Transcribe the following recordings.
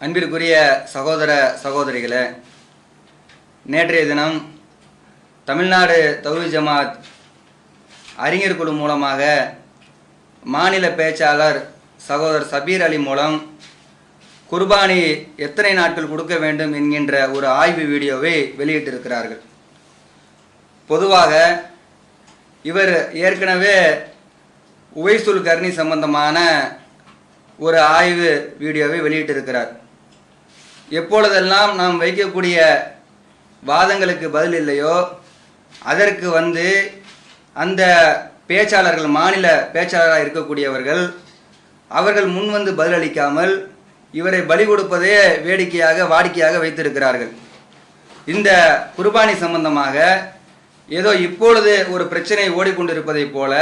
அன்பிற்குரிய சகோதர சகோதரிகளே நேற்றைய தினம் தமிழ்நாடு தௌஹி ஜமாத் அறிஞர் குழு மூலமாக மாநில பேச்சாளர் சகோதரர் சபீர் அலி மூலம் குர்பானி எத்தனை நாட்கள் கொடுக்க வேண்டும் என்கின்ற ஒரு ஆய்வு வீடியோவை வெளியிட்டிருக்கிறார்கள். பொதுவாக இவர் ஏற்கனவே உவைசுல் கர்ணி சம்பந்தமான ஒரு ஆய்வு வீடியோவை வெளியிட்டிருக்கிறார். எப்பொழுதெல்லாம் நாம் வைக்கக்கூடிய வாதங்களுக்கு பதில் இல்லையோ அதற்கு வந்து அந்த பேச்சாளர்கள் மாநில பேச்சாளராக இருக்கக்கூடியவர்கள் அவர்கள் முன் வந்து பதிலளிக்காமல் இவரை பலி கொடுப்பதே வேடிக்கையாக வாடிக்கையாக வைத்திருக்கிறார்கள். இந்த குர்பானி சம்பந்தமாக ஏதோ இப்பொழுது ஒரு பிரச்சனை ஓடிக்கொண்டிருப்பதைப் போல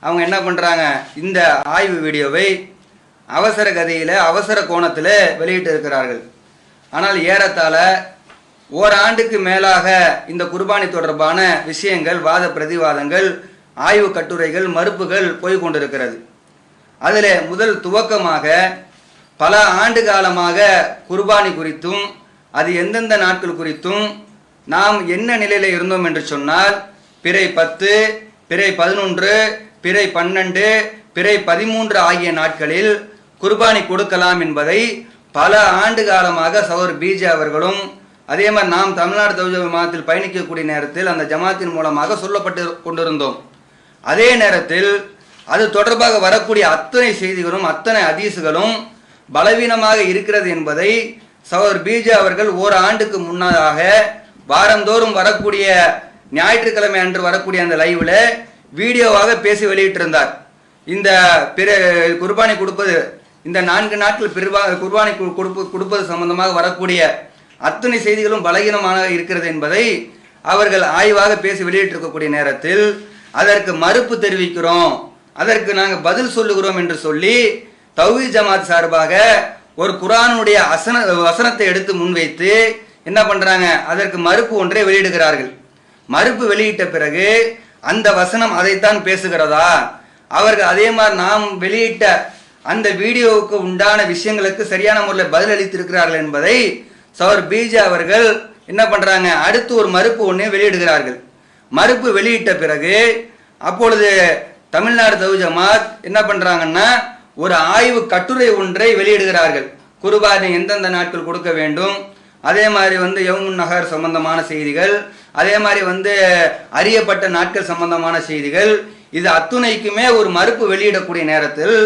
அவங்க என்ன பண்ணுறாங்க இந்த ஆய்வு வீடியோவை அவசர கதையில் அவசர கோணத்தில் வெளியிட்டு இருக்கிறார்கள் ஆனால் ஏறத்தாழ ஓராண்டுக்கு மேலாக இந்த குர்பானி தொடர்பான விஷயங்கள் வாத பிரதிவாதங்கள் ஆய்வு கட்டுரைகள் மறுப்புகள் போய்கொண்டிருக்கிறது அதில் முதல் துவக்கமாக பல ஆண்டு காலமாக குர்பானி குறித்தும் அது எந்தெந்த நாட்கள் குறித்தும் நாம் என்ன நிலையில் இருந்தோம் என்று சொன்னால் பிறை பத்து பிறை பதினொன்று பிறை பன்னெண்டு பிறை பதிமூன்று ஆகிய நாட்களில் குர்பானி கொடுக்கலாம் என்பதை பல ஆண்டு காலமாக சௌர் பிஜே அவர்களும் அதே மாதிரி நாம் தமிழ்நாடு தௌஜ ஜமாத்தில் பயணிக்கக்கூடிய நேரத்தில் அந்த ஜமாத்தின் மூலமாக சொல்லப்பட்டு கொண்டிருந்தோம். அதே நேரத்தில் அது தொடர்பாக வரக்கூடிய அத்தனை செய்திகளும் அத்தனை அதீசுகளும் பலவீனமாக இருக்கிறது என்பதை சவர் பிஜே அவர்கள் ஓர் ஆண்டுக்கு முன்னதாக வாரந்தோறும் வரக்கூடிய ஞாயிற்றுக்கிழமை அன்று வரக்கூடிய அந்த லைவில் வீடியோவாக பேசி வெளியிட்டிருந்தார். இந்த பிற குர்பானி கொடுப்பது இந்த நான்கு நாட்கள் பிரிவா குர்பானி கு- கொடுப்பு கொடுப்பது சம்பந்தமாக வரக்கூடிய அத்தனை செய்திகளும் பலகீனமாக இருக்கிறது என்பதை அவர்கள் ஆய்வாக பேசி வெளியிட்டிருக்கக்கூடிய நேரத்தில் அதற்கு மறுப்பு தெரிவிக்கிறோம். அதற்கு நாங்கள் பதில் சொல்லுகிறோம் என்று சொல்லி தௌஹி ஜமாத் சார்பாக ஒரு குரானுடைய அசன வசனத்தை எடுத்து முன்வைத்து என்ன பண்ணுறாங்க அதற்கு மறுப்பு ஒன்றை வெளியிடுகிறார்கள். மறுப்பு வெளியிட்ட பிறகு அந்த வசனம் அதைத்தான் பேசுகிறதா? அவர்கள் அதே மாதிரி நாம் வெளியிட்ட அந்த வீடியோவுக்கு உண்டான விஷயங்களுக்கு சரியான முறையில் பதில் அளித்திருக்கிறார்கள் என்பதை சவர் பிஜே அவர்கள் என்ன பண்ணுறாங்க அடுத்து ஒரு மறுப்பு ஒன்று வெளியிடுகிறார்கள். மறுப்பு வெளியிட்ட பிறகு அப்பொழுது தமிழ்நாடு தவு ஜமாத் என்ன பண்ணுறாங்கன்னா ஒரு ஆய்வு கட்டுரை ஒன்றை வெளியிடுகிறார்கள். குருபானி எந்தெந்த நாட்கள் கொடுக்க வேண்டும்? அதே மாதிரி வந்து யமுன் நகர் சம்பந்தமான செய்திகள் அதே மாதிரி வந்து அறியப்பட்ட நாட்கள் சம்பந்தமான செய்திகள் இது அத்துணைக்குமே ஒரு மறுப்பு வெளியிடக்கூடிய நேரத்தில்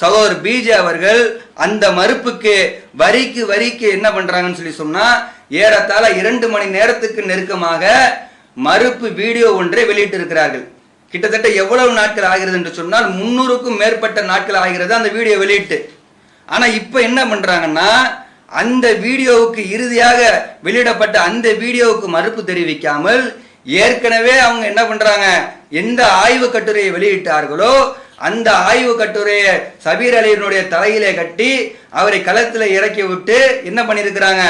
சகோதர் பிஜே அவர்கள் அந்த மறுப்புக்கு வரிக்கு வரிக்கு என்ன பண்றாங்கன்னு சொல்லி சொன்னா ஏறத்தாழ இரண்டு மணி நேரத்துக்கு நெருக்கமாக மறுப்பு வீடியோ ஒன்றை வெளியிட்டிருக்கிறார்கள். கிட்டத்தட்ட எவ்வளவு நாட்கள் ஆகிறது என்று சொன்னால் முன்னூறுக்கும் மேற்பட்ட நாட்கள் ஆகிறது அந்த வீடியோ வெளியிட்டு. ஆனா இப்ப என்ன பண்றாங்கன்னா அந்த வீடியோவுக்கு இறுதியாக வெளியிடப்பட்ட அந்த வீடியோவுக்கு மறுப்பு தெரிவிக்காமல் ஏற்கனவே அவங்க என்ன பண்றாங்க எந்த ஆய்வு கட்டுரையை வெளியிட்டார்களோ அந்த ஆய்வு கட்டுரையை சபீர் அலியினுடைய தலையிலே கட்டி அவரை களத்தில் இறக்கி விட்டு என்ன பண்ணியிருக்கிறாங்க?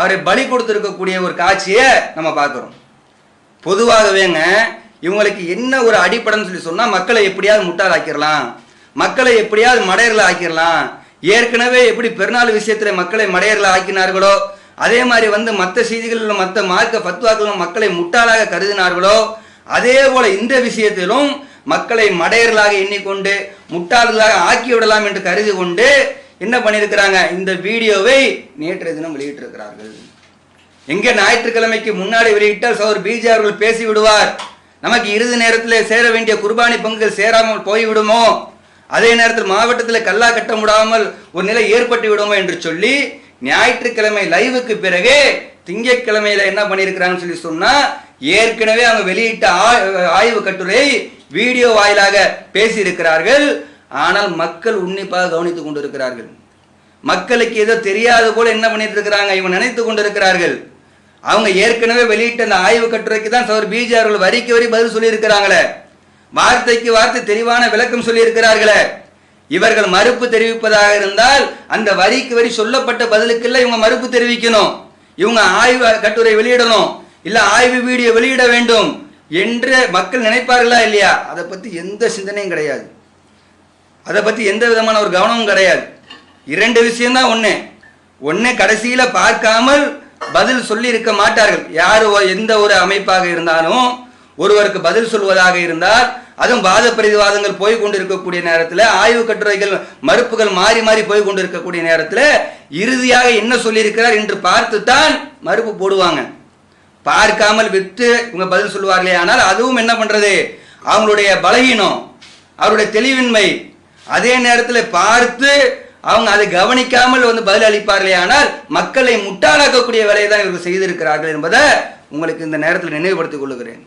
அவரை பலி கொடுத்துருக்கக்கூடிய ஒரு காட்சியை நம்ம பார்க்குறோம். பொதுவாகவேங்க இவங்களுக்கு என்ன ஒரு அடிப்படைன்னு சொல்லி சொன்னால் மக்களை எப்படியாவது முட்டாளாக்கிடலாம் மக்களை எப்படியாவது மடையர்களை ஆக்கிடலாம் ஏற்கனவே எப்படி பெருநாள் விஷயத்தில் மக்களை மடையர்களை ஆக்கினார்களோ அதே மாதிரி வந்து மற்ற செய்திகளில் மற்ற மார்க்க ஃபத்வாக்களும் மக்களை முட்டாளாக கருதினார்களோ அதே போல இந்த விஷயத்திலும் மக்களை மடையர்களாக எண்ணிக்கொண்டு முட்டாள்களாக ஆக்கி விடலாம் என்று கருதி கொண்டு என்ன பண்ணியிருக்கிறாங்க? இந்த வீடியோவை நேற்றைய தினம் வெளியிட்டிருக்கிறார்கள். எங்கே ஞாயிற்றுக்கிழமைக்கு முன்னாடி வெளியிட்டால் சோர் பிஜே அவர்கள் பேசி விடுவார் நமக்கு இறுதி நேரத்தில் சேர வேண்டிய குர்பானி பங்குகள் சேராமல் போய்விடுமோ? அதே நேரத்தில் மாவட்டத்தில் கல்லா கட்ட முடாமல் ஒரு நிலை ஏற்பட்டு விடுமோ என்று சொல்லி ஞாயிற்றுக்கிழமை லைவுக்கு பிறகு திங்கக்கிழமையில என்ன பண்ணியிருக்கிறாங்கன்னு சொல்லி சொன்னா ஏற்கனவே அவங்க வெளியிட்ட ஆ- ஆய்வு கட்டுரை வீடியோ வாயிலாக பேசியிருக்கிறார்கள். ஆனால் மக்கள் உன்னிப்பாக கவனித்துக் கொண்டிருக்கிறார்கள். மக்களுக்கு ஏதோ தெரியாத போல என்ன பண்ணிட்டு இருக்கிறாங்க இவன் நினைத்து கொண்டிருக்கிறார்கள். அவங்க ஏற்கனவே வெளியிட்ட அந்த ஆய்வு கட்டுரைக்கு தான் சவர் பிஜே அவர்கள் வரிக்கு வரி பதில் சொல்லியிருக்கிறாங்களே. வார்த்தைக்கு வார்த்தை தெளிவான விளக்கம் சொல்லியிருக்கிறார்களே. இவர்கள் மறுப்பு தெரிவிப்பதாக இருந்தால் அந்த வரிக்கு வரி சொல்லப்பட்ட பதிலுக்கெல்லாம் இவங்க மறுப்பு தெரிவிக்கணும். இவங்க ஆய்வு கட்டுரை வெளியிடணும். இல்ல ஆய்வு வீடியோ வெளியிட வேண்டும் என்று மக்கள் நினைப்பார்களா இல்லையா? அதை பத்தி எந்த சிந்தனையும் கிடையாது. அதை பத்தி எந்த விதமான ஒரு கவனமும் கிடையாது. இரண்டு விஷயம்தான் ஒண்ணு. ஒன்று கடைசியில பார்க்காமல் பதில் சொல்லி இருக்க மாட்டார்கள். யார் எந்த ஒரு அமைப்பாக இருந்தாலும் ஒருவருக்கு பதில் சொல்வதாக இருந்தால் அதுவும் வாத பிரதிவாதங்கள் போய் கொண்டிருக்கக்கூடிய நேரத்தில் ஆய்வு கட்டுரைகள் மறுப்புகள் மாறி மாறி போய் கொண்டிருக்கக்கூடிய நேரத்தில் இறுதியாக என்ன சொல்லியிருக்கிறார் என்று பார்த்துத்தான் மறுப்பு போடுவாங்க. பார்க்காமல் விட்டு இவங்க பதில் சொல்லுவார்களே ஆனால் அதுவும் என்ன பண்றது? அவங்களுடைய பலகீனம் அவருடைய தெளிவின்மை அதே நேரத்தில் பார்த்து அவங்க அதை கவனிக்காமல் வந்து பதில் அளிப்பார்களே ஆனால் மக்களை முட்டாளாக்கக்கூடிய வேலையை தான் இவர்கள் செய்திருக்கிறார்கள் என்பதை உங்களுக்கு இந்த நேரத்தில் நினைவுபடுத்திக் கொள்ளுகிறேன்.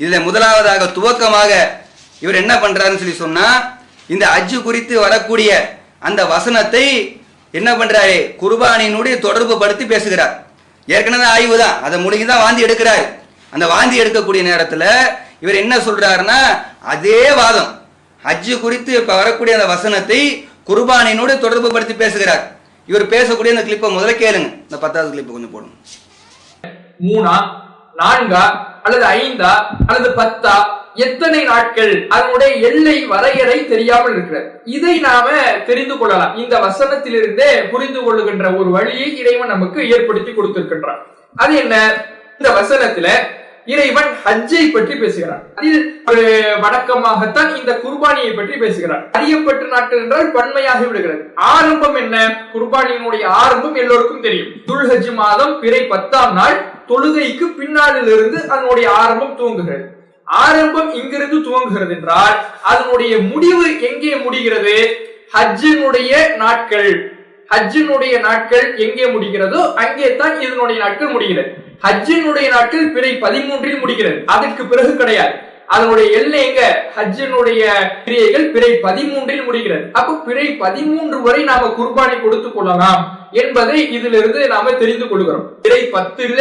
இதில் முதலாவதாக துவக்கமாக இவர் என்ன பண்றாருன்னு சொல்லி சொன்னா இந்த அஜ்ஜு குறித்து வரக்கூடிய அந்த வசனத்தை என்ன பண்றாரு? குர்பானியினுடைய தொடர்பு படுத்தி பேசுகிறார். ஏற்கனவே ஆய்வு தான். அதை முழுகி தான் வாந்தி எடுக்கிறாரு. அந்த வாந்தி எடுக்கக்கூடிய நேரத்தில் இவர் என்ன சொல்றாருன்னா அதே வாதம். ஹஜ்ஜு குறித்து இப்ப வரக்கூடிய அந்த வசனத்தை குர்பானியினோடு தொடர்பு படுத்தி பேசுகிறார். இவர் பேசக்கூடிய அந்த கிளிப்பை முதல்ல கேளுங்க. இந்த பத்தாவது கிளிப்பை கொஞ்சம் போடுங்க. மூணா நான்கா அல்லது ஐந்தா அல்லது பத்தா எத்தனை நாட்கள் அதனுடைய எல்லை வரையறை தெரியாமல் இருக்கிறது. இதை நாம தெரிந்து கொள்ளலாம். இந்த வசனத்திலிருந்தே புரிந்து கொள்ளுகின்ற ஒரு வழியை இறைவன் நமக்கு ஏற்படுத்தி கொடுத்திருக்கின்றான். அது என்ன? இந்த வசனத்துல இறைவன் ஹஜ்ஜை பற்றி பேசுகிறார் அதில் ஒரு வணக்கமாகத்தான் இந்த குர்பானியை பற்றி பேசுகிறார் அறியப்பட்ட நாட்கள் என்றால் பன்மையாகி விடுகிறது. ஆரம்பம் என்ன? குர்பானியினுடைய ஆரம்பம் எல்லோருக்கும் தெரியும். துல்ஹஜ் மாதம் பிறை பத்தாம் நாள் தொழுகைக்கு பின்னாளிலிருந்து அதனுடைய ஆரம்பம் துவங்குகிறது. ஆரம்பம் இங்கிருந்து துவங்குகிறது என்றால் அதனுடைய முடிவு எங்கே முடிகிறது ஹஜ்ஜினுடைய நாட்கள் ஹஜ்ஜினுடைய நாட்கள் எங்கே முடிகிறதோ அங்கே தான் இதனுடைய நாட்கள் முடிகிறது. ஹஜ்ஜினுடைய நாட்கள் பிறை பதிமூன்றில் முடிகிறது. அதற்கு பிறகு கிடையாது. அதனுடைய எல்லை எங்க? ஹஜ்ஜினுடைய கிரியைகள் பிறை பதிமூன்றில் முடிகிறது. அப்ப பிறை பதிமூன்று வரை நாம குர்பானி கொடுத்துக் கொள்ளலாம் என்பதை இதிலிருந்து நாம தெரிந்து கொள்கிறோம். பிறை பத்துல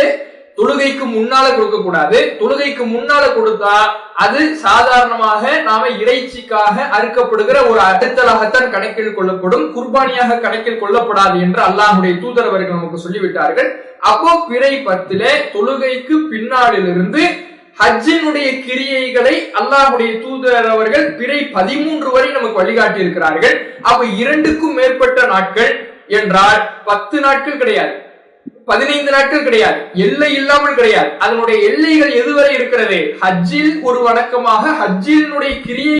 தொழுகைக்கு முன்னால கொடுக்க கூடாது தொழுகைக்கு முன்னால கொடுத்தா அது சாதாரணமாக நாம இறைச்சிக்காக அறுக்கப்படுகிற ஒரு அடுத்தலாகத்தான் கணக்கில் கொள்ளப்படும் குர்பானியாக கணக்கில் கொள்ளப்படாது என்று அல்லாஹுடைய தூதர் அவர்கள் நமக்கு சொல்லிவிட்டார்கள். அப்போ பிறை பத்துல தொழுகைக்கு பின்னாளிலிருந்து ஹஜ்ஜினுடைய கிரியைகளை அல்லாஹுடைய தூதர் அவர்கள் பிறை பதிமூன்று வரை நமக்கு வழிகாட்டி இருக்கிறார்கள் அப்ப இரண்டுக்கும் மேற்பட்ட நாட்கள் என்றால் பத்து நாட்கள் கிடையாது. பதினைந்து நாட்கள் கிடையாது. எல்லை இல்லாமல் கிடையாது. அதனுடைய எல்லைகள் எதுவரை இருக்கிறது? ஹஜ்ஜில் ஒரு வணக்கமாக ஹஜ்ஜினுடைய கிரியை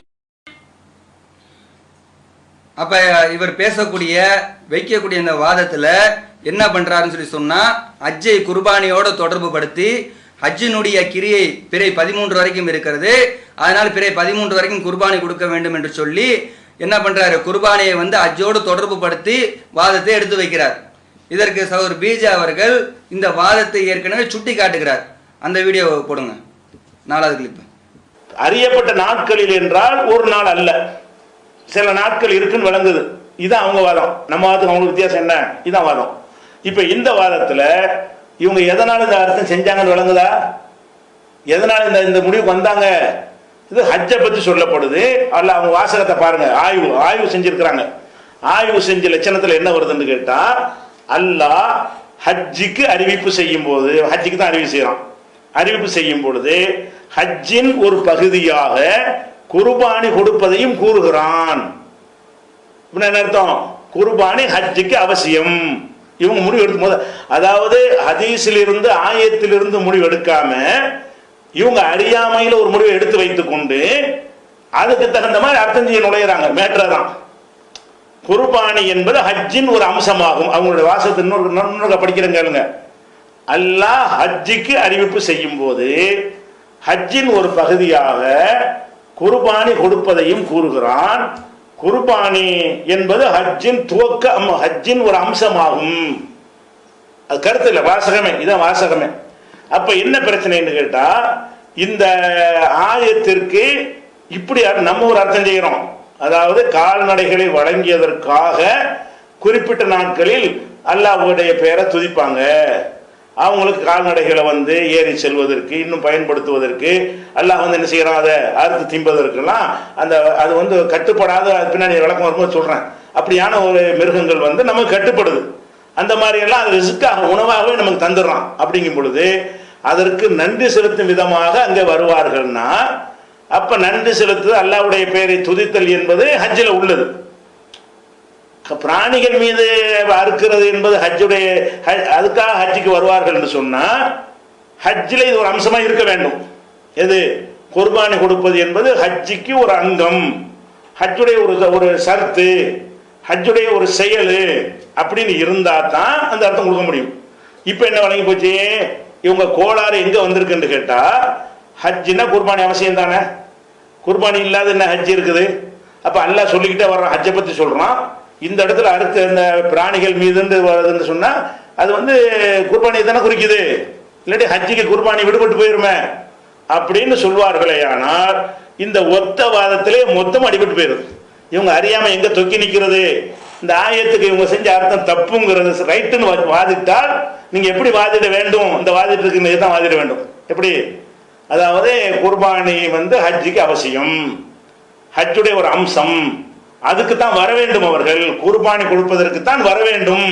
அப்ப இவர் பேசக்கூடிய வைக்கக்கூடிய இந்த வாதத்துல என்ன பண்றாருன்னு சொல்லி சொன்னா ஹஜ்ஜை குர்பானியோட தொடர்பு படுத்தி ஹஜ்ஜினுடைய கிரியை பிறை பதிமூன்று வரைக்கும் இருக்கிறது. அதனால் பிறை பதிமூன்று வரைக்கும் குர்பானி கொடுக்க வேண்டும் என்று சொல்லி என்ன பண்றாரு? குர்பானியை வந்து ஹஜ்ஜோடு தொடர்பு படுத்தி வாதத்தை எடுத்து வைக்கிறார். இதற்கு சகோதர் பீஜா அவர்கள் இந்த வாதத்தை ஏற்கனவே சுட்டி காட்டுகிறார். அந்த வீடியோ போடுங்க. நாலாவது கிளிப்பு அறியப்பட்ட நாட்களில் என்றால் ஒரு நாள் அல்ல. சில நாட்கள் இருக்குன்னு விளங்குது. இதான் அவங்க வாதம். நம்ம வாதத்துக்கு அவங்களுக்கு வித்தியாசம் என்ன? இதான் வாதம். இப்போ இந்த வாதத்தில் இவங்க எதனால் இந்த அர்த்தம் செஞ்சாங்கன்னு விளங்குதா? எதனால் இந்த இந்த முடிவுக்கு வந்தாங்க? இது ஹஜ்ஜை பற்றி சொல்லப்படுது. அல்ல அவங்க வாசகத்தை பாருங்கள் ஆய்வு ஆய்வு செஞ்சுருக்கிறாங்க. ஆய்வு செஞ்ச லட்சணத்தில் என்ன வருதுன்னு கேட்டால் அல்லாஹ் ஹஜ்ஜிக்கு அறிவிப்பு செய்யும் போது ஹஜ்ஜிக்கு தான் அறிவிப்பு செய்யறான். அறிவிப்பு செய்யும் பொழுது ஹஜ்ஜின் ஒரு பகுதியாக குர்பானி கொடுப்பதையும் கூறுகிறான். அப்படின்னா என்ன அர்த்தம்? குர்பானி ஹஜ்ஜுக்கு அவசியம். இவங்க முடிவு எடுக்கும் போது அதாவது ஹதீஸிலிருந்து ஆயத்திலிருந்து முடிவு எடுக்காம இவங்க அறியாமையில ஒரு முடிவை எடுத்து வைத்துக் கொண்டு அதுக்கு தகுந்த மாதிரி அர்த்தம் செய்ய நுழையிறாங்க. மேட்டரை தான் குர்பானி என்பது ஹஜ்ஜின் ஒரு அம்சமாகும். அவங்களுடைய வாசத்தை இன்னொரு இன்னொரு படிக்கிறேன் கேளுங்க. அல்லாஹ் ஹஜ்ஜிக்கு அறிவிப்பு செய்யும் போது ஹஜ்ஜின் ஒரு பகுதியாக குர்பானி கொடுப்பதையும் கூறுகிறான். குர்பானி என்பது ஹஜ்ஜின் துவக்க ஹஜ்ஜின் ஒரு அம்சமாகும். அது கருத்து இல்லை வாசகமே இதான் வாசகமே. அப்ப என்ன பிரச்சனைன்னு கேட்டா இந்த ஆயத்திற்கு இப்படி நம்ம ஒரு அர்த்தம் செய்கிறோம் அதாவது கால்நடைகளை வழங்கியதற்காக குறிப்பிட்ட நாட்களில் அல்லாஹுடைய பெயரை துதிப்பாங்க. அவங்களுக்கு கால்நடைகளை வந்து ஏறி செல்வதற்கு இன்னும் பயன்படுத்துவதற்கு அல்லாஹ் வந்து என்ன செய்யறான்? அதை அறுத்து திம்பதற்கெல்லாம் அந்த அது வந்து கட்டுப்படாத அது பின்னாடி விளக்கம் வரும்போது சொல்றேன். அப்படியான ஒரு மிருகங்கள் வந்து நமக்கு கட்டுப்படுது. அந்த மாதிரி எல்லாம் அது ரிஸ்க்காக உணவாகவே நமக்கு தந்துடுறான். அப்படிங்கும் பொழுது அதற்கு நன்றி செலுத்தும் விதமாக அங்கே வருவார்கள்னா அப்ப நன்றி செலுத்துது அல்லாவுடைய பெயரை துதித்தல் என்பது ஹஜ்ஜில் உள்ளது. பிராணிகள் மீது அறுக்கிறது என்பது ஹஜ்ஜுடைய ஹஜ்- அதுக்காக ஹஜ்ஜுக்கு வருவார்கள் என்று சொன்னா ஹஜ்ஜில் இது ஒரு அம்சமாக இருக்க வேண்டும். எது? குர்பானி கொடுப்பது என்பது ஹஜ்ஜிக்கு ஒரு அங்கம். ஹஜ்ஜுடைய ஒரு ஒரு சர்த்து ஹஜ்ஜுடைய ஒரு செயல் அப்படின்னு இருந்தால் தான் அந்த அர்த்தம் கொடுக்க முடியும். இப்போ என்ன வழங்கி போச்சு? இவங்க கோளாறு எங்கே வந்திருக்குன்னு கேட்டால் ஹஜ்ஜுன்னா குர்பானி அவசியம் தானே குர்பானி இல்லாத என்ன ஹஜ் இருக்குது? அப்போ அல்லாஹ் சொல்லிக்கிட்டே வர்றான் ஹஜ்ஜை பற்றி சொல்கிறான் இந்த இடத்துல அடுத்த இந்த பிராணிகள் மீதுன்னு வருதுன்னு சொன்னால் அது வந்து குர்பானியை தானே குறிக்குது. இல்லாட்டி ஹஜ்ஜிக்கு குர்பானி விடுபட்டு போயிருமே. அப்படின்னு சொல்வார்களே ஆனால் இந்த ஒத்த வாதத்திலே மொத்தம் அடிபட்டு போயிருது. இவங்க அறியாமல் எங்கே தொக்கி நிற்கிறது இந்த ஆயத்துக்கு இவங்க செஞ்ச அர்த்தம் தப்புங்கிறது ரைட்டுன்னு வாதிட்டால் நீங்கள் எப்படி வாதிட வேண்டும்? இந்த வாதிட்டு தான் வாதிட வேண்டும். எப்படி? அதாவது குர்பானி வந்து ஹஜ்ஜுக்கு அவசியம். ஹஜ்ஜுடைய ஒரு அம்சம். அதுக்கு தான் வர வேண்டும் அவர்கள். குர்பானி கொடுப்பதற்கு தான் வர வேண்டும்.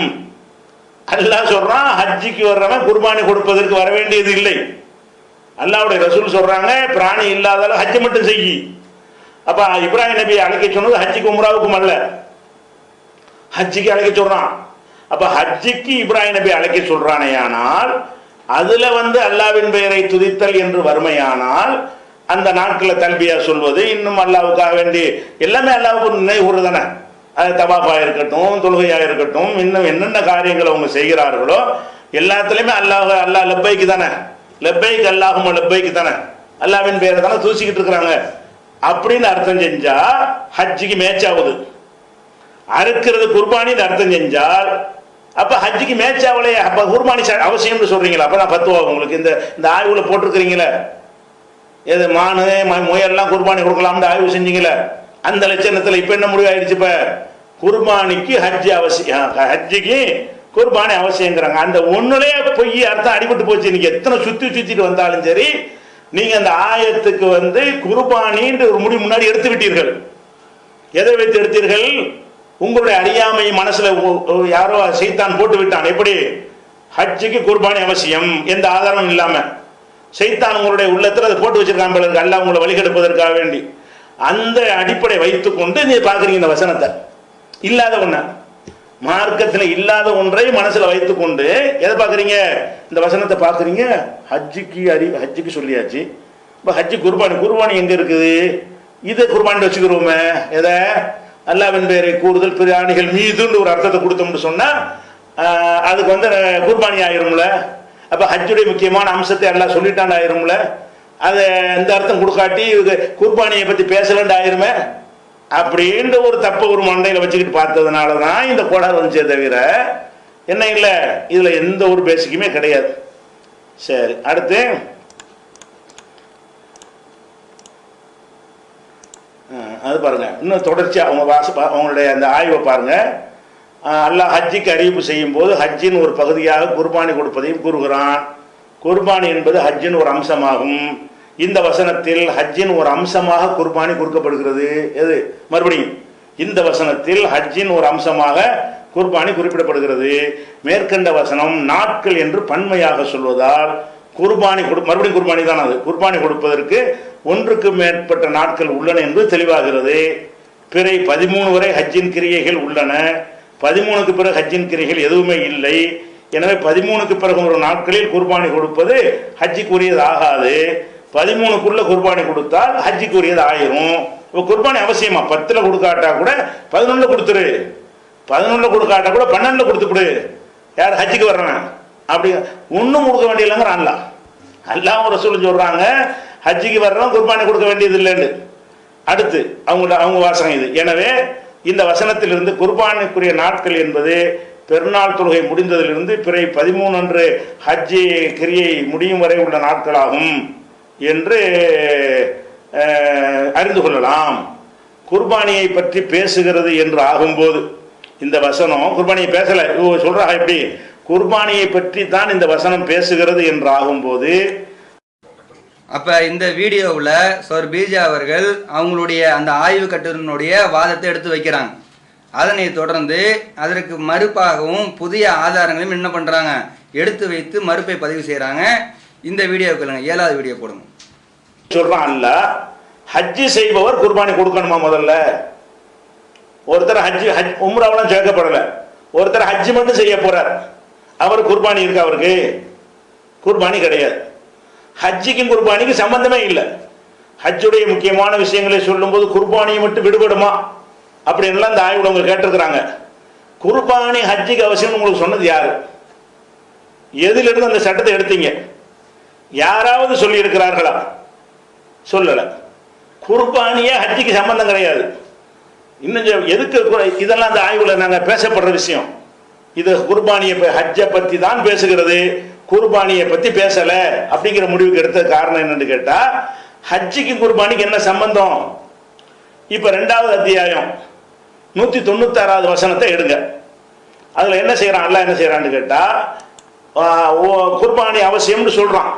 அல்லா சொல்றான் ஹஜ்ஜிக்கு வர்றவன் குர்பானி கொடுப்பதற்கு வர வேண்டியது இல்லை. அல்லாவுடைய ரசூல் சொல்றாங்க பிராணி இல்லாதால ஹஜ் மட்டும் செய்யி. அப்ப இப்ராஹிம் நபி அழைக்க சொன்னது ஹஜ்ஜுக்கு உம்ராவுக்கும் அல்ல. ஹஜ்ஜிக்கு அழைக்க சொல்றான். அப்ப ஹஜ்ஜிக்கு இப்ராஹிம் நபி அழைக்க சொல்றானே ஆனால் அதுல வந்து அல்லாவின் பெயரை துதித்தல் என்று வறுமையானால் அந்த நாட்களில் தல்பியா சொல்வது இன்னும் அல்லாவுக்காக வேண்டி எல்லாமே அல்லாவுக்கு நினைவுறு தானே அது தவாஃபா இருக்கட்டும் தொழுகையா இருக்கட்டும் இன்னும் என்னென்ன காரியங்களை அவங்க செய்கிறார்களோ எல்லாத்துலயுமே அல்லாஹ் அல்லாஹ் லெப்பைக்கு தானே லெப்பைக்கு அல்லாஹும் லெப்பைக்கு தானே அல்லாவின் பெயரை தானே தூசிக்கிட்டு இருக்கிறாங்க. அப்படின்னு அர்த்தம் செஞ்சா ஹஜ்ஜிக்கு மேட்ச் ஆகுது. அறுக்கிறது குர்பானின்னு அர்த்தம் செஞ்சால் அப்ப ஹஜ்ஜுக்கு மேட்ச் ஆகலையே. அப்ப குர்பானி ச- அவசியம்னு சொல்றீங்களா. அப்பதான் பத்துவா உங்களுக்கு? இந்த இந்த ஆய்வுல போட்டிருக்கிறீங்களே? எது மானு முயல்லாம் குர்பானி கொடுக்கலாம்னு ஆய்வு செஞ்சீங்களே? அந்த லட்சணத்துல இப்ப என்ன முடிவு ஆயிடுச்சு இப்ப? குர்பானிக்கு ஹஜ்ஜி அவசியம் ஹஜ்ஜுக்கு குர்பானி அவசியங்கிறாங்க. அந்த ஒண்ணுலயே பொய் அர்த்தம் அடிபட்டு போச்சு. நீங்க எத்தனை சுத்தி சுத்திட்டு வந்தாலும் சரி நீங்க அந்த ஆயத்துக்கு வந்து குர்பானின்ற ஒரு முடிவு முன்னாடி எடுத்து விட்டீர்கள். எதை வைத்து எடுத்தீர்கள்? உங்களுடைய அறியாமை மனசுல யாரோ சைத்தான் போட்டு விட்டான். எப்படி? ஹஜ்ஜுக்கு குர்பானி அவசியம் எந்த ஆதாரமும் இல்லாம. சைத்தான் உங்களுடைய உள்ளத்துல அதை போட்டு வச்சிருக்கான் போல இருக்கு. உங்களை வழிகெடுப்பதற்காக வேண்டி. அந்த அடிப்படை வைத்துக்கொண்டு நீ பாக்குறீங்க இந்த வசனத்தை. இல்லாத ஒண்ண. மார்க்கத்துல இல்லாத ஒன்றை மனசுல வைத்துக்கொண்டு எதை பாக்குறீங்க இந்த வசனத்தை பாக்குறீங்க ஹஜ்ஜுக்கு அறி ஹஜ்ஜுக்கு சொல்லியாச்சு. இப்ப ஹஜ்ஜு குர்பானி குர்பானி எங்க இருக்குது? இதை குர்பானி வச்சுக்கிறோமே. எதை? அல்லாவின் பேரை கூடுதல் பிராணிகள் மீதுன்னு ஒரு அர்த்தத்தை கொடுத்தோம்னு சொன்னால் அதுக்கு வந்து குர்பானி ஆயிரும்ல. அப்போ ஹஜ்ஜுடைய முக்கியமான அம்சத்தை எல்லாம் சொல்லிட்டான் ஆயிரும்ல. அது இந்த அர்த்தம் கொடுக்காட்டி இது குர்பானியை பற்றி பேசலண்டு ஆயிருமே. அப்படின்ற ஒரு தப்பை ஒரு மண்டையில் வச்சுக்கிட்டு பார்த்ததுனால தான் இந்த கோடார் வந்துச்சே தவிர என்ன இல்லை? இதில் எந்த ஒரு பேசிக்குமே கிடையாது. சரி அடுத்து அது பாருங்க. இன்னும் தொடர்ச்சியாக அவங்க வாச பா- அவங்களுடைய அந்த ஆய்வை பாருங்க. அல்லாஹ் ஹஜ்ஜிக்கு அறிவிப்பு செய்யும் போது ஹஜ்ஜின் ஒரு பகுதியாக குர்பானி கொடுப்பதையும் கூறுகிறான். குர்பானி என்பது ஹஜ்ஜின் ஒரு அம்சமாகும். இந்த வசனத்தில் ஹஜ்ஜின் ஒரு அம்சமாக குர்பானி கொடுக்கப்படுகிறது. எது? மறுபடியும் இந்த வசனத்தில் ஹஜ்ஜின் ஒரு அம்சமாக குர்பானி குறிப்பிடப்படுகிறது. மேற்கண்ட வசனம் நாட்கள் என்று பன்மையாக சொல்வதால் குர்பானி கொடு மறுபடியும் குர்பானி தான் அது? குர்பானி கொடுப்பதற்கு ஒன்றுக்கு மேற்பட்ட நாட்கள் உள்ளன என்பது தெளிவாகிறது. பிறை பதிமூணு வரை ஹஜ்ஜின் கிரியைகள் உள்ளன. பதிமூணுக்கு பிறகு ஹஜ்ஜின் கிரியைகள் எதுவுமே இல்லை. எனவே பதிமூணுக்கு பிறகு ஒரு நாட்களில் குர்பானி கொடுப்பது ஹஜ்ஜிக்குரியது ஆகாது. பதிமூணுக்குள்ள குர்பானி கொடுத்தால் ஹஜ்ஜிக்குரியது ஆயிரும். இப்போ குர்பானி அவசியமா? பத்தில் கொடுக்காட்டா கூட பதினொன்றில் கொடுத்துரு. பதினொன்றில் கொடுக்காட்டா கூட பன்னெண்டுல கொடு யார் ஹஜ்ஜிக்கு வர்றேன் அப்படி ஒன்றும் கொடுக்க வேண்டியதில்லைங்கிற அல்லா ஒரு சொல்லி ஹஜ்ஜிக்கு வர்றவன் குர்பானி கொடுக்க வேண்டியது இல்லைன்னு அடுத்து அவங்களோட அவங்க வாசகம் இது. எனவே இந்த வசனத்திலிருந்து குர்பானுக்குரிய நாட்கள் என்பது பெருநாள் தொழுகை முடிந்ததிலிருந்து பிறை பதிமூணு அன்று ஹஜ்ஜி கிரியை முடியும் வரை உள்ள நாட்களாகும் என்று அறிந்து கொள்ளலாம். குர்பானியை பற்றி பேசுகிறது என்று ஆகும்போது இந்த வசனம் குர்பானியை பேசலை இவங்க எப்படி? குர்பானியை பற்றி தான் இந்த வசனம் பேசுகிறது என்று ஆகும்போது அப்போ இந்த வீடியோவில் சோர் பீஜா அவர்கள் அவங்களுடைய அந்த ஆய்வு கட்டுரையினுடைய வாதத்தை எடுத்து வைக்கிறாங்க. அதனை தொடர்ந்து அதற்கு மறுப்பாகவும் புதிய ஆதாரங்களையும் என்ன பண்ணுறாங்க எடுத்து வைத்து மறுப்பை பதிவு செய்கிறாங்க இந்த வீடியோக்குள்ளுங்க ஏழாவது வீடியோ போடுங்க. சொல்கிறான் அல்ல. ஹஜ்ஜி செய்பவர் குர்பானி கொடுக்கணுமா முதல்ல? ஒருத்தர் ஹஜ்ஜி ஹஜ் உம்ராவெல்லாம் சேர்க்கப்படலை. ஒருத்தர் ஹஜ்ஜி மட்டும் செய்ய போகிறார் அவர் குர்பானி இருக்கு அவருக்கு? குர்பானி கிடையாது. ஹஜ்ஜிக்கும் குர்பானிக்கும் சம்பந்தமே இல்லை. ஹஜ்ஜுடைய முக்கியமான விஷயங்களை சொல்லும்போது குர்பானியை மட்டும் விடுபடுமா? அப்படின்லாம் இந்த ஆய்வுடவங்க கேட்டிருக்கிறாங்க. குர்பானி ஹஜ்ஜிக்கு அவசியம்னு உங்களுக்கு சொன்னது யாரு? எதிலிருந்து அந்த சட்டத்தை எடுத்தீங்க? யாராவது சொல்லியிருக்கிறார்களா? சொல்லலை. குர்பானியே ஹஜ்ஜிக்கு சம்பந்தம் கிடையாது. இன்னும் எதுக்கு இதெல்லாம் அந்த ஆய்வில் நாங்கள் பேசப்படுற விஷயம். இது குர்பானியை ஹஜ்ஜை பற்றி தான் பேசுகிறது. குர்பானியை பத்தி பேசல அப்படிங்கிற முடிவுக்கு எடுத்த காரணம் என்னன்னு கேட்டா ஹஜ்ஜிக்கு குர்பானிக்கு என்ன சம்பந்தம்? இப்ப ரெண்டாவது அத்தியாயம் நூத்தி தொண்ணூத்தாறாவது வசனத்தை எடுங்க. அதுல என்ன செய்யறான்? அல்ல என்ன செய்யறான்னு கேட்டா ஓ- குர்பானி அவசியம்னு சொல்றான்.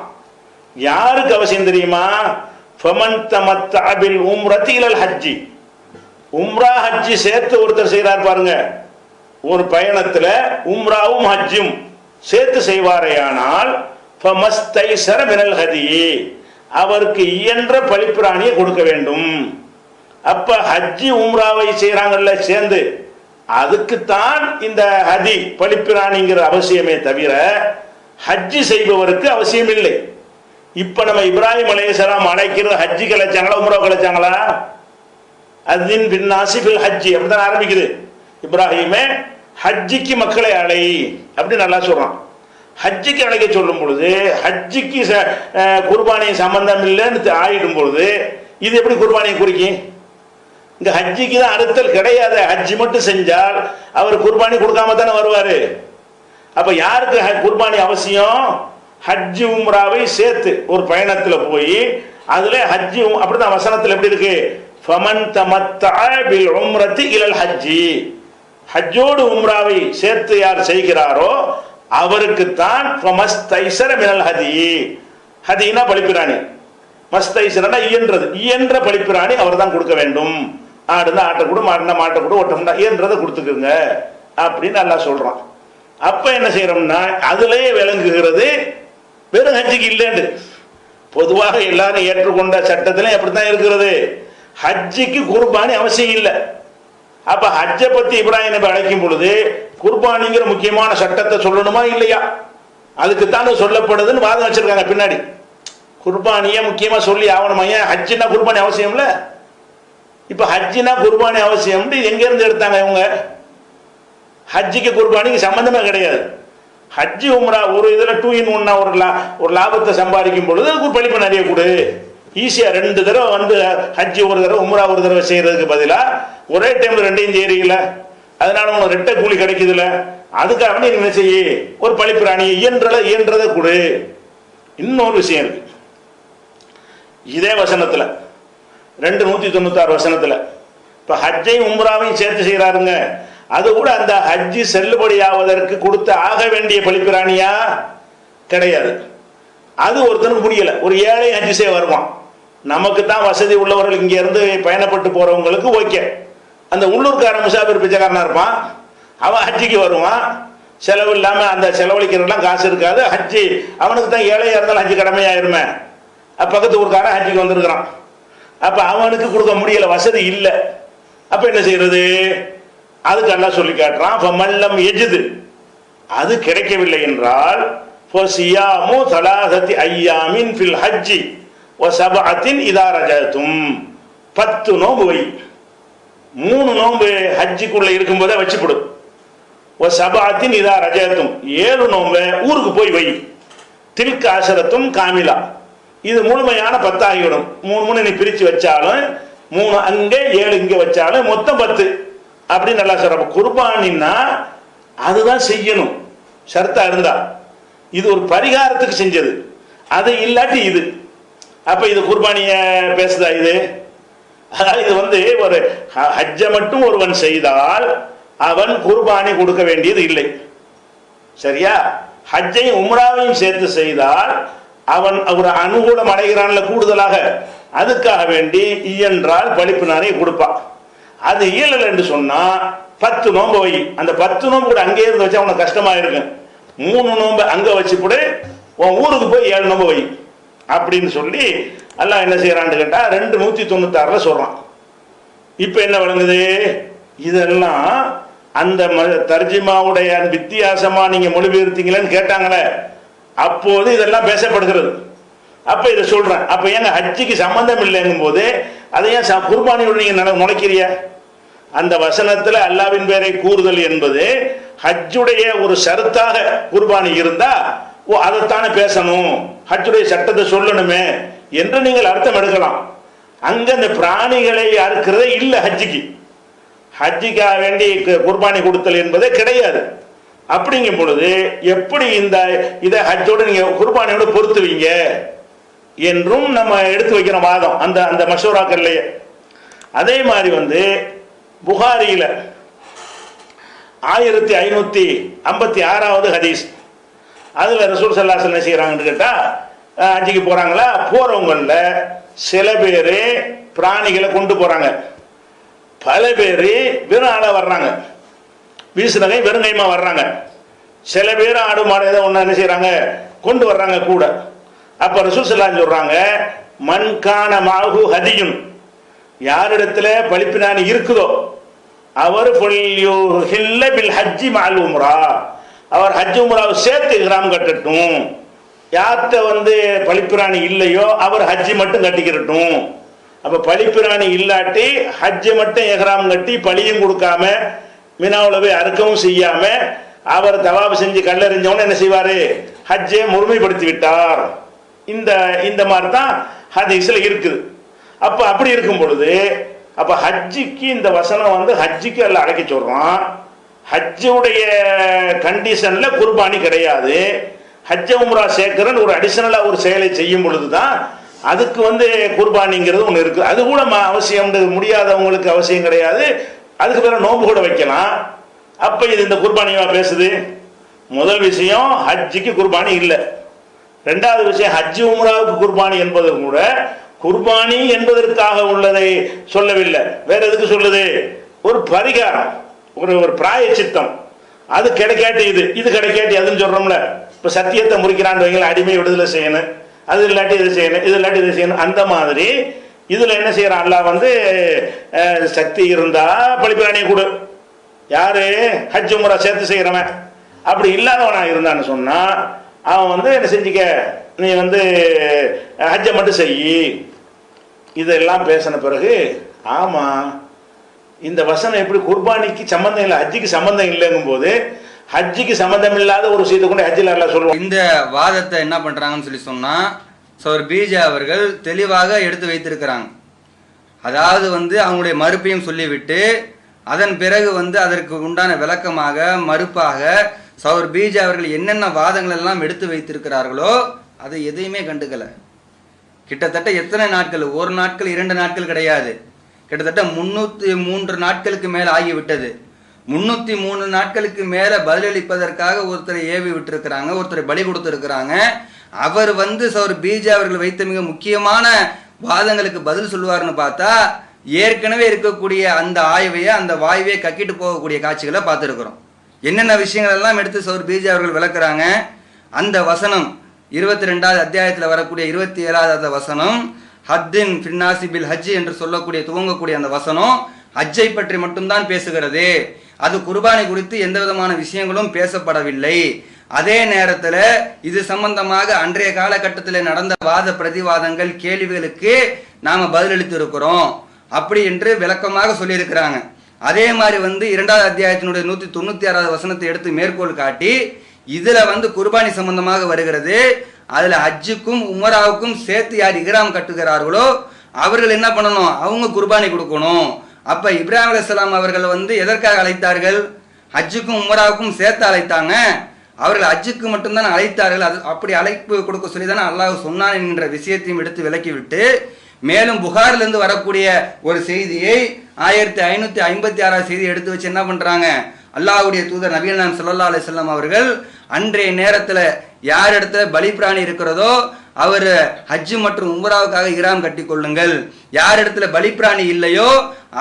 யாருக்கு அவசியம் தெரியுமா? ஃபமன் தமத்தஅ பில் ஹஜ்ஜி. உம்ரா ஹஜ்ஜி சேர்த்து ஒருத்தர் செய்றார் பாருங்க. ஒரு பயணத்துல உம்ராவும் ஹஜ்ஜும். சேர்த்து செய்வாரேயானால் ஃபமஸ்தைஸர மினல் ஹதி அவருக்கு இயன்ற பழிப்பிராணியை கொடுக்க வேண்டும். அப்ப ஹஜ்ஜி உம்ராவை செய்யறாங்கல்ல சேர்ந்து அதுக்குத்தான் இந்த ஹதி பழிப்பிராணிங்கிற அவசியமே தவிர ஹஜ்ஜி செய்பவருக்கு அவசியம் இல்லை. இப்ப நம்ம இப்ராஹிம் அலைஹிஸ்ஸலாம் அழைக்கிறது ஹஜ்ஜி கிளைச்சாங்களா உம்ரா கிளைச்சாங்களா அதின் பின்னாசி ஃபில் ஹஜ்ஜி அப்படிதான் ஆரம்பிக்குது. இப்ராஹிமே ஹஜ்ஜிக்கு மக்களை அழை அப்படின்னு நல்லா சொல்றான். ஹஜ்ஜிக்கு அழைக்க சொல்லும் பொழுது ஹஜ்ஜிக்கு ச- குர்பானி சம்பந்தம் இல்லைன்னு ஆயிடும் பொழுது இது எப்படி குர்பானியை குறிக்கும் இங்க ஹஜ்ஜிக்கு தான் அறுத்தல் கிடையாது. ஹஜ்ஜி மட்டும் செஞ்சால் அவர் குர்பானி கொடுக்காம தானே வருவாரு. அப்ப யாருக்கு ஹ- குர்பானி அவசியம்? ஹஜ்ஜி உம்ராவை சேர்த்து ஒரு பயணத்துல போய் அதுல ஹஜ்ஜி அப்படி அப்படிதான் வசனத்துல எப்படி இருக்கு? ஃபமன் தமத்தஅ பில் உம்ரதி இலல் ஹஜ்ஜி. ஹஜ்ஜோடு உம்ராவை சேர்த்து யார் செய்கிறாரோ அவருக்குத்தான் ஃபமஸ்தைஸர மினல் ஹதி. ஹதினா பலிப்பிராணி மஸ்தைசரனா இயன்றது. இயன்ற பழிப்பிராணி அவர் தான் கொடுக்க வேண்டும். ஆடுனா ஆட்டை கூட மாடுனா மாட்டை கொடு ஒட்டம்னா இயன்றதை கொடுத்துக்குங்க. அப்படின்னு நல்லா சொல்றான். அப்ப என்ன செய்யறோம்னா அதுலேயே விளங்குகிறது வெறும் ஹஜ்ஜிக்கு இல்லைன்னு பொதுவாக எல்லாரும் ஏற்றுக்கொண்ட சட்டத்திலே அப்படித்தான் இருக்கிறது. ஹஜ்ஜிக்கு குர்பானி அவசியம் இல்லை. அப்ப ஹஜ்ஜை பத்தி இப்ராஹிம் நபி அழைக்கும் பொழுது குர்பானிங்கிற முக்கியமான சட்டத்தை சொல்லணுமா இல்லையா? அதுக்குத்தான் சொல்லப்படுதுன்னு வாதம் வச்சிருக்காங்க பின்னாடி. குர்பானியை முக்கியமா சொல்லி ஆகணுமா? ஏன் ஹஜ்ஜினா குர்பானி அவசியம்ல? இப்ப ஹஜ்ஜினா குர்பானி அவசியம்னு எங்க இருந்து எடுத்தாங்க இவங்க? ஹஜ்ஜிக்கு குர்பானிக்கு சம்பந்தமே கிடையாது. ஹஜ்ஜி உம்ரா ஒரு இதுல டூ இன் ஒன்னா ஒரு லா ஒரு லாபத்தை சம்பாதிக்கும் பொழுது அதுக்கு ஒரு பழிப்பு நிறைய கொடு. ஈஸியா ரெண்டு தடவை வந்து ஹஜ்ஜி ஒரு தடவை உம்ரா ஒரு தடவை செய்யறதுக்கு பதிலா ஒரே டைம்ல ரெண்டையும் செய்கிறீங்கள அதனால உங்களுக்கு ரெட்டை கூலி கிடைக்குதுல்ல அதுக்காக நீ என்ன செய்ய? ஒரு பழிப்பிராணி இயன்றத இயன்றதை கொடு. இன்னொரு விஷயம் இருக்கு. இதே வசனத்துல ரெண்டு நூத்தி தொண்ணூத்தாறு வசனத்துல இப்ப ஹஜ்ஜையும் உம்ராவையும் சேர்த்து செய்யறாருங்க அது கூட அந்த ஹஜ்ஜி செல்லுபடியாவதற்கு கொடுத்து ஆக வேண்டிய பழிப்பிராணியா கிடையாது. அது ஒருத்தனுக்கு முடியல ஒரு ஏழை ஹஜ்ஜி செய்ய வருவான். நமக்கு தான் வசதி உள்ளவர்கள் இங்கேருந்து பயணப்பட்டு போகிறவங்களுக்கு ஓகே. அந்த உள்ளூர்காரன் முசாபிர் பிச்சைக்காரனாக இருப்பான். அவன் ஹஜ்ஜிக்கு வருவான். செலவு இல்லாமல் அந்த செலவழிக்கிறதெல்லாம் காசு இருக்காது. ஹஜ்ஜி அவனுக்கு தான் ஏழையாக இருந்தாலும் ஹஜ்ஜி கடமையாயிருமே. பக்கத்து ஊருக்காரன் ஹஜ்ஜிக்கு வந்திருக்கிறான். அப்போ அவனுக்கு கொடுக்க முடியல வசதி இல்லை. அப்போ என்ன செய்யறது? அதுக்கு எல்லாம் சொல்லி காட்டுறான் இப்போ மல்லம் எஜுது. அது கிடைக்கவில்லை என்றால் ஃபசியாமு தலாசத்தி ஐயாமின் ஃபில் ஹஜ்ஜி. ஒ சபஅத்தின் இதா ரஜத்தும். பத்து நோம்பு வை மூணு நோம்பு ஹஜ்ஜிக்குள்ள இருக்கும்போதே வச்சுப்படு ஒ சபஅத்தின் இதா ரஜத்தும். ஏழு நோம்பு ஊருக்கு போய் வை. தில்க அசரத்தும் காமிலா. இது முழுமையான பத்தாகிவிடும் மூணு மூணு நீ பிரித்து வச்சாலும் மூணு அங்கே ஏழு இங்கே வச்சாலும் மொத்தம் பத்து. அப்படின்னு நல்லா சொல்ற குர்பானின்னா அதுதான் செய்யணும். ஷர்த்தா இருந்தா. இது ஒரு பரிகாரத்துக்கு செஞ்சது. அது இல்லாட்டி இது. அப்ப இது குர்பானிய பேசுதா இது? அதாவது இது வந்து ஒரு ஹஜ்ஜை மட்டும் ஒருவன் செய்தால் அவன் குர்பானி கொடுக்க வேண்டியது இல்லை. சரியா? ஹஜ்ஜையும் உம்ராவையும் சேர்த்து செய்தால் அவன் ஒரு அனுகூலம் அடைகிறான்ல கூடுதலாக. அதுக்காக வேண்டி இயன்றால் பழிப்பு நானே கொடுப்பான். அது இயலல் என்று சொன்னா பத்து நோன்பு வை. அந்த பத்து நோன்பு கூட அங்கே இருந்து வச்சா உனக்கு கஷ்டமா இருக்கும். மூணு நோன்பு அங்க கூட. உன் ஊருக்கு போய் ஏழு நோன்பு வை. அப்படின்னு சொல்லி அல்லா என்ன செய்யறான்னு கேட்டா ரெண்டு நூத்தி தொண்ணூத்தாறில் சொல்றான். இப்ப என்ன வழங்குது இதெல்லாம் அந்த ம- தர்ஜிமாவுடைய வித்தியாசமாக வித்தியாசமா நீங்க மொழிபெயர்த்தீங்களேன்னு கேட்டாங்களே அப்போது இதெல்லாம் பேசப்படுகிறது. அப்ப இதை சொல்றேன். அப்ப ஏங்க ஹஜ்ஜிக்கு சம்பந்தம் இல்லைங்கும் போது அதை ஏன் ச- குர்பானியோட நீங்க நுழைக்கிறிய அந்த வசனத்துல அல்லாவின் பேரை கூறுதல் என்பது ஹஜ்ஜுடைய ஒரு சருத்தாக குர்பானி இருந்தா ஓ அதைத்தானே பேசணும். ஹஜ்ஜுடைய சட்டத்தை சொல்லணுமே என்று நீங்கள் அர்த்தம் எடுக்கலாம். அங்க அந்த பிராணிகளை அறுக்கிறதே இல்லை ஹஜ்ஜிக்கு. ஹஜ்ஜிக்காக வேண்டி கு- குர்பானி கொடுத்தல் என்பதே கிடையாது. அப்படிங்கும் பொழுது எப்படி இந்த இதை ஹஜ்ஜோடு நீங்க குர்பானியோடு பொருத்துவீங்க என்றும் நம்ம எடுத்து வைக்கிற வாதம் அந்த அந்த மஷூராக்கள்லயே. அதே மாதிரி வந்து புகாரியில ஆயிரத்தி ஐநூத்தி ஐம்பத்தி ஆறாவது ஹதீஸ். அதில் ரசூல் சல்லாஸ் என்ன செய்கிறாங்கன்னு கேட்டால் அஹ், ஹஜ்ஜிக்கு போறாங்களா? சில பேர் பிராணிகளை கொண்டு போகிறாங்க பல பேர் வெறும் ஆளாக வர்றாங்க. வீசுனகை வெறுங்கைமா வர்றாங்க. சில பேர் ஆடு மாடு ஏதோ ஒன்று என்ன செய்கிறாங்க கொண்டு வர்றாங்க கூட. அப்போ ரசூல் சல்லான்னு சொல்கிறாங்க மண்கான மாகு ஹதியும். யாரிடத்துல பழிப்பினானி இருக்குதோ அவர் ஹில்ல பில் ஹஜ்ஜி மால் உம்ரா அவர் ஹஜ் உம்ராவை சேர்த்து இஹ்ராம் கட்டட்டும். யார்கிட்ட வந்து பழிப்பிராணி இல்லையோ அவர் ஹஜ்ஜி மட்டும் கட்டிக்கிறட்டும். அப்போ பழிப்பிராணி இல்லாட்டி ஹஜ்ஜை மட்டும் எஹ்ராம் கட்டி பழியும் கொடுக்காம மினாவில் போய் அறுக்கவும் செய்யாம அவர் தவாபு செஞ்சு கல்லறிஞ்சவொன்னு என்ன செய்வாரு? ஹஜ்ஜை முழுமைப்படுத்தி விட்டார் இந்த இந்த மாதிரி தான் ஹதீஸில் இருக்குது. அப்போ அப்படி இருக்கும் பொழுது அப்போ ஹஜ்ஜிக்கு இந்த வசனம் வந்து ஹஜ்ஜிக்கு அல்ல அழைக்க சொல்றான். ஹஜ்ஜுடைய கண்டிஷன்ல குர்பானி கிடையாது. ஹஜ்ஜ உம்ரா சேர்க்கிறன்னு ஒரு அடிஷனலாக ஒரு செயலை செய்யும் பொழுதுதான் அதுக்கு வந்து குர்பானிங்கிறது ஒன்று இருக்குது அது கூட அவசியம் முடியாதவங்களுக்கு அவசியம் கிடையாது. அதுக்கு பிறகு நோன்பு கூட வைக்கலாம். அப்போ இது இந்த குர்பானியாக பேசுது? முதல் விஷயம் ஹஜ்ஜிக்கு குர்பானி இல்லை. ரெண்டாவது விஷயம் ஹஜ் உம்ராவுக்கு குர்பானி என்பது கூட குர்பானி என்பதற்காக உள்ளதை சொல்லவில்லை. வேற எதுக்கு சொல்லுது? ஒரு பரிகாரம். ஒரு ஒரு பிராய சித்தம் அது கிடைக்காட்டி இது இது கிடைக்காட்டி அதுன்னு சொல்றோம்ல. இப்போ சத்தியத்தை முறிக்கிறான்னு வைங்களேன் அடிமை விடுதலை செய்யணும். அது இல்லாட்டி இது செய்யணும் இது இல்லாட்டி இது செய்யணும். அந்த மாதிரி இதில் என்ன செய்யறான்? அல்லா வந்து சக்தி இருந்தா பழிப்பிராணியை கொடு. யாரு? ஹஜ் முறை சேர்த்து செய்கிறவன் அப்படி இல்லாதவனா இருந்தான்னு சொன்னா அவன் வந்து என்ன செஞ்சுக்க? நீ வந்து ஹஜ்ஜை மட்டும் செய். இதெல்லாம் பேசின பிறகு ஆமாம் இந்த வசனம் எப்படி குர்பானிக்கு சம்பந்தம் இல்லை ஹஜ்ஜிக்கு சம்பந்தம் இல்லைங்கும் போது ஹஜ்ஜிக்கு சம்பந்தம் இல்லாத ஒரு விஷயத்தை கொண்டு ஹஜ்ஜில் அல்லா சொல்லுவோம் இந்த வாதத்தை என்ன பண்ணுறாங்கன்னு சொல்லி சொன்னால் சோர் பீஜா அவர்கள் தெளிவாக எடுத்து வைத்திருக்கிறாங்க. அதாவது வந்து அவங்களுடைய மறுப்பையும் சொல்லிவிட்டு அதன் பிறகு வந்து அதற்கு உண்டான விளக்கமாக மறுப்பாக சௌர் பீஜா அவர்கள் என்னென்ன வாதங்கள் எல்லாம் எடுத்து வைத்திருக்கிறார்களோ அதை எதையுமே கண்டுக்கலை. கிட்டத்தட்ட எத்தனை நாட்கள்? ஒரு நாட்கள் இரண்டு நாட்கள் கிடையாது. கிட்டத்தட்ட முன்னூற்றி மூன்று நாட்களுக்கு மேலே ஆகிவிட்டது. முன்னூற்றி மூணு நாட்களுக்கு மேலே பதிலளிப்பதற்காக ஒருத்தரை ஏவி விட்டுருக்கிறாங்க ஒருத்தரை பலி கொடுத்துருக்குறாங்க. அவர் வந்து சௌர் பிஜே அவர்கள் வைத்த மிக முக்கியமான வாதங்களுக்கு பதில் சொல்லுவார்னு பார்த்தா ஏற்கனவே இருக்கக்கூடிய அந்த ஆய்வையை அந்த வாய்வையை கக்கிட்டு போகக்கூடிய காட்சிகளை பார்த்துருக்குறோம். என்னென்ன விஷயங்கள் எல்லாம் எடுத்து சவர் பிஜே அவர்கள் விளக்குறாங்க? அந்த வசனம் இருபத்தி ரெண்டாவது அத்தியாயத்தில் வரக்கூடிய இருபத்தி ஏழாவது அந்த வசனம் ஹத்தின் ஃபின்னாசி பில் ஹஜ் என்று சொல்லக்கூடிய துவங்கக்கூடிய அந்த வசனம் ஹஜ்ஜை பற்றி மட்டும்தான் பேசுகிறது. அது குர்பானி குறித்து எந்த விதமான விஷயங்களும் பேசப்படவில்லை. அதே நேரத்தில் இது சம்பந்தமாக அன்றைய காலகட்டத்தில் நடந்த வாத பிரதிவாதங்கள் கேள்விகளுக்கு நாம் பதிலளித்து இருக்கிறோம் அப்படி என்று விளக்கமாக சொல்லியிருக்கிறாங்க. அதே மாதிரி வந்து இரண்டாவது அத்தியாயத்தினுடைய நூற்றி தொண்ணூற்றி ஆறாவது வசனத்தை எடுத்து மேற்கோள் காட்டி இதில் வந்து குர்பானி சம்பந்தமாக வருகிறது. அதில் ஹஜ்ஜுக்கும் உமராவுக்கும் சேர்த்து யார் இஹ்ராம் கட்டுகிறார்களோ அவர்கள் என்ன பண்ணணும்? அவங்க குர்பானி கொடுக்கணும். அப்போ இப்ராஹிம் அலிஸ்லாம் அவர்கள் வந்து எதற்காக அழைத்தார்கள்? ஹஜ்ஜுக்கும் உமராவுக்கும் சேர்த்து அழைத்தாங்க. அவர்கள் ஹஜ்ஜுக்கு மட்டும்தான் அழைத்தார்கள். அது அப்படி அழைப்பு கொடுக்க சொல்லி தானே அல்லாஹ் சொன்னான் என்கின்ற விஷயத்தையும் எடுத்து விலக்கிவிட்டு மேலும் புகாரிலிருந்து வரக்கூடிய ஒரு செய்தியை ஆயிரத்தி ஐநூற்றி ஐம்பத்தி ஆறாவது செய்தி எடுத்து வச்சு என்ன பண்ணுறாங்க அல்லாஹுடைய தூதர் நபிகள் நாம் ஸல்லல்லாஹு அலைஹி அவர்கள் அன்றைய நேரத்தில் யார் இடத்துல பலி பிராணி இருக்கிறதோ அவர் ஹஜ்ஜு மற்றும் உம்ராவுக்காக இராம் கட்டி கொள்ளுங்கள். யார் இடத்துல பலி பிராணி இல்லையோ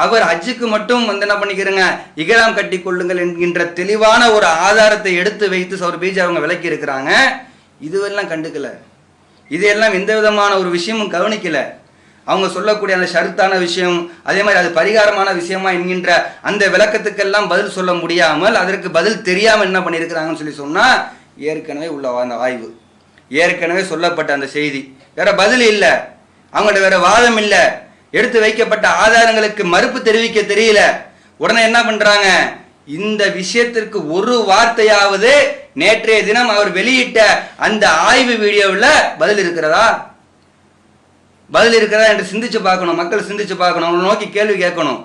அவர் ஹஜ்ஜுக்கு மட்டும் வந்து என்ன பண்ணிக்கிறங்க? இகராம் கட்டி கொள்ளுங்கள் என்கின்ற தெளிவான ஒரு ஆதாரத்தை எடுத்து வைத்து சௌர் பீஜ் அவங்க விளக்கி இருக்கிறாங்க. இதுவெல்லாம் கண்டுக்கல. இதெல்லாம் எந்த விதமான ஒரு விஷயமும் கவனிக்கல. அவங்க சொல்லக்கூடிய அந்த ஷருத்தான விஷயம் அதே மாதிரி அது பரிகாரமான விஷயமா என்கின்ற அந்த விளக்கத்துக்கெல்லாம் பதில் சொல்ல முடியாமல் அதற்கு பதில் தெரியாமல் என்ன பண்ணியிருக்கிறாங்கன்னு சொல்லி சொன்னால் ஏற்கனவே உள்ள அந்த ஆய்வு. ஏற்கனவே சொல்லப்பட்ட அந்த செய்தி. வேற பதில் இல்லை. அவங்கள்ட்ட வேற வாதம் இல்லை. எடுத்து வைக்கப்பட்ட ஆதாரங்களுக்கு மறுப்பு தெரிவிக்க தெரியல. உடனே என்ன பண்றாங்க? இந்த விஷயத்திற்கு ஒரு வார்த்தையாவது நேற்றைய தினம் அவர் வெளியிட்ட அந்த ஆய்வு வீடியோவில் பதில் இருக்கிறதா? பதில் இருக்கிறதா என்று சிந்திச்சு பார்க்கணும் மக்கள் சிந்திச்சு பார்க்கணும் அவங்களை நோக்கி கேள்வி கேட்கணும்.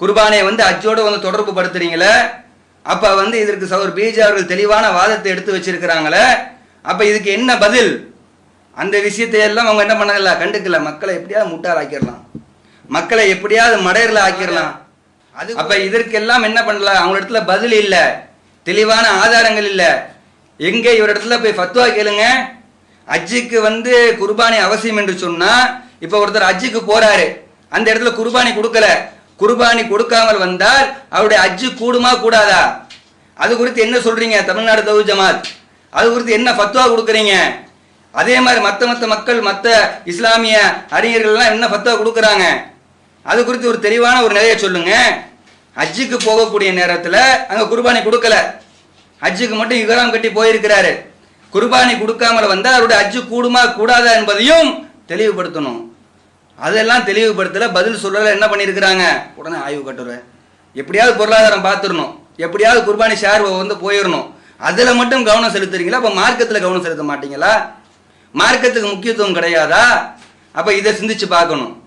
குர்பானை வந்து அச்சோடு வந்து தொடர்பு படுத்துறீங்களே அப்ப வந்து இதற்கு சௌர் பிஜே அவர்கள் தெளிவான வாதத்தை எடுத்து வச்சிருக்கிறாங்களே அப்ப இதுக்கு என்ன பதில்? அந்த விஷயத்தை எல்லாம் அவங்க என்ன பண்ணல கண்டுக்கல. மக்களை எப்படியாவது முட்டாள் ஆக்கிடலாம் மக்களை எப்படியாவது மடையர்ல ஆக்கிடலாம். அது அப்ப இதற்கெல்லாம் என்ன பண்ணலாம் அவங்க இடத்துல பதில் இல்ல. தெளிவான ஆதாரங்கள் இல்ல. எங்க இவர் இடத்துல போய் ஃபத்வா கேளுங்க. அஜிக்கு வந்து குர்பானி அவசியம் என்று சொன்னா இப்ப ஒருத்தர் அஜிக்கு போறாரு. அந்த இடத்துல குர்பானி கொடுக்கல. குர்பானி கொடுக்காமல் வந்தால் அவருடைய அஜ்ஜு கூடுமா கூடாதா? அது குறித்து என்ன சொல்றீங்க தமிழ்நாடு தவு ஜமாத்? அது குறித்து என்ன ஃபத்வா கொடுக்குறீங்க? அதே மாதிரி மற்ற மற்ற மக்கள் மற்ற இஸ்லாமிய அறிஞர்கள்லாம் என்ன ஃபத்வா கொடுக்குறாங்க? அது குறித்து ஒரு தெளிவான ஒரு நிலையை சொல்லுங்க. ஹஜ்ஜுக்கு போகக்கூடிய நேரத்தில் அங்கே குர்பானி கொடுக்கல. ஹஜ்ஜுக்கு மட்டும் இகராம் கட்டி போயிருக்கிறாரு. குர்பானி கொடுக்காமல் வந்தால் அவருடைய ஹஜ்ஜு கூடுமா கூடாதா என்பதையும் தெளிவுபடுத்தணும். அதெல்லாம் தெளிவுபடுத்தல பதில் சொல்லல என்ன பண்ணியிருக்கிறாங்க? உடனே ஆய்வு கட்டுரை. எப்படியாவது பொருளாதாரம் பார்த்துடணும். எப்படியாவது குர்பானி ஷேர் வந்து போயிடணும். அதில் மட்டும் கவனம் செலுத்துறீங்களா? அப்போ மார்க்கத்தில் கவனம் செலுத்த மாட்டீங்களா? மார்க்கத்துக்கு முக்கியத்துவம் கிடையாதா? அப்போ இதை சிந்திச்சு பார்க்கணும்.